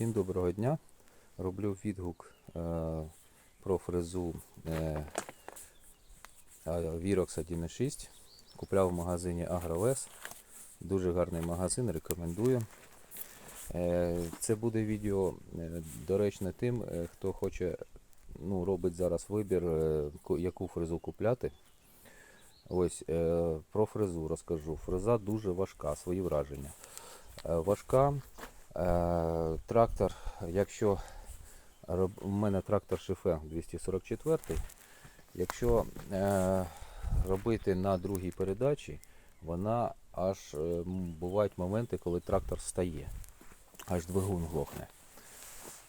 Всім доброго дня. Роблю відгук е, про фрезу е, Virox 1.6. Купляв в магазині Агровес. Дуже гарний магазин, рекомендую. Е, Це буде відео е, доречне тим, е, хто хоче, ну, робить зараз вибір, е, яку фрезу купляти. Ось е, про фрезу розкажу. Фреза дуже важка, свої враження. Е, Важка. Е, Трактор, якщо у мене трактор Шифе 244, якщо е, робити на другій передачі, вона аж е, бувають моменти, коли трактор стає, аж двигун глохне.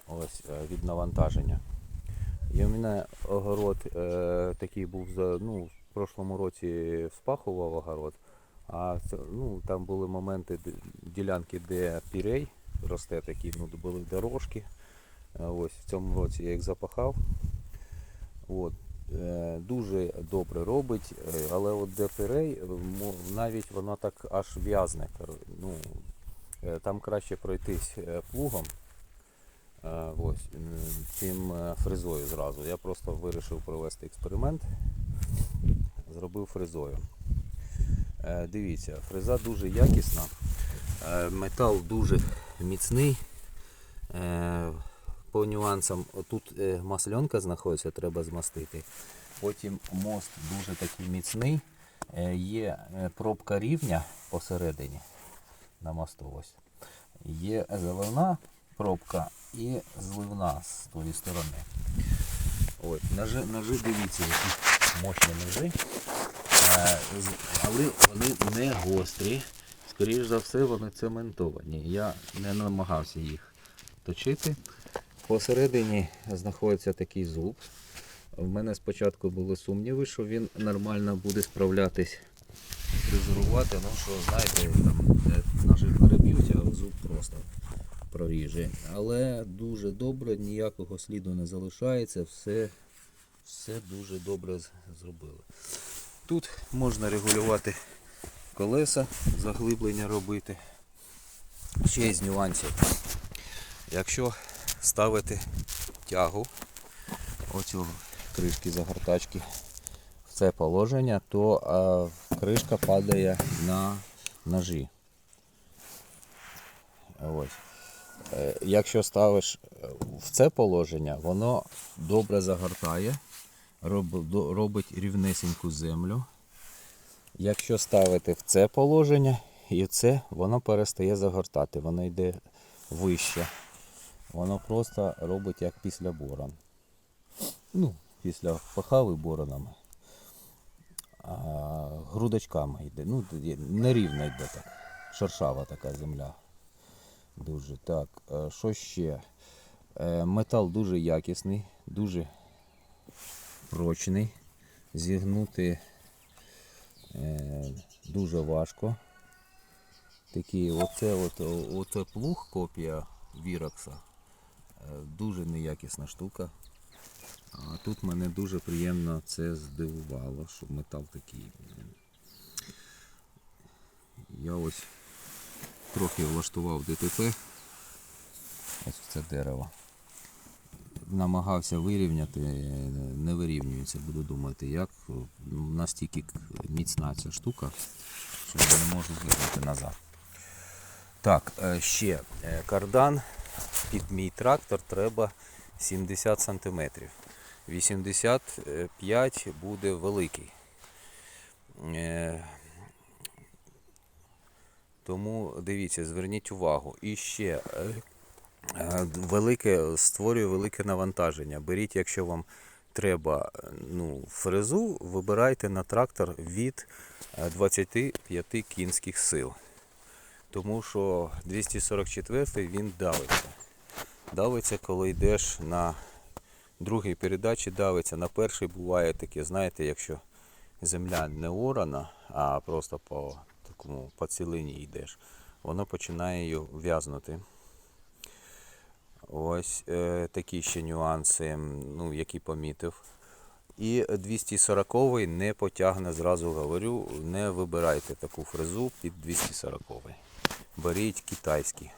Ось від навантаження. І у мене огород е, такий був за, ну, в прошлому році вспахував огород. А це, ну, там були моменти, ділянки, де пірей росте такі, ну, були дорожки. Е, Ось в цьому році я їх запахав. От. Е, Дуже добре робить, е, але от де пірей, е, навіть воно так аж в'язне. Ну, там краще пройтись плугом, ось, чим фрезою зразу. Я просто вирішив провести експеримент, зробив фрезою. Дивіться, фреза дуже якісна, метал дуже міцний. Е, По нюансам, тут е, масленка знаходиться, треба змастити. Потім мост дуже такий міцний. Е, Є пробка рівня посередині на мосту. Ось. Є заливна пробка і зливна з тої сторони. Ось, ножи, ножи дивіться, які мощні ножи. Але вони не гострі. Скоріше за все, вони цементовані. Я не намагався їх точити. Посередині знаходиться такий зуб. В мене спочатку були сумніви, що він нормально буде справлятись фрезерувати. Ну що, знаєте, там е, переб'ють, а зуб просто проріже. Але дуже добре, ніякого сліду не залишається, все, все дуже добре зробили. Тут можна регулювати колеса, заглиблення робити. Ще із нюансів. Якщо ставити тягу оцю кришки загортачки в це положення, то а, кришка падає на ножі. Ось. Е, Якщо ставиш в це положення, воно добре загортає, робить рівнесеньку землю. Якщо ставити в це положення і це, воно перестає загортати, воно йде вище. Воно просто робить як після борон. Ну, після пахави боронами. А грудочками йде. Ну, нерівно йде так. Шершава така земля. Дуже. Так, е, що ще? Е, Метал дуже якісний, дуже прочний. Зігнути дуже важко. Такі, оце, от, оце плуг копія Вірокса. Е, Дуже неякісна штука. А тут мене дуже приємно це здивувало, що метал такий. Я ось трохи влаштував ДТП. Ось це дерево. Намагався вирівняти, не вирівнюється, буду думати, як Ну, настільки міцна ця штука, що я не можу вигнати назад. Так, е, ще е, кардан під мій трактор треба 70 см. 85 буде великий. Е, Тому дивіться, зверніть увагу. І ще е, е, велике, створює велике навантаження. Беріть, якщо вам треба е, ну, фрезу, вибирайте на трактор від е, 25 кінських сил. Тому що 244 він давиться. Давиться, коли йдеш на другій передачі, давиться. На першій буває таке, знаєте, якщо земля не орана, а просто по такому по цілині йдеш, воно починає її в'язнути. Ось е, такі ще нюанси, ну, які помітив. І 240 не потягне, зразу говорю, не вибирайте таку фрезу під 240-й. Беріть китайські.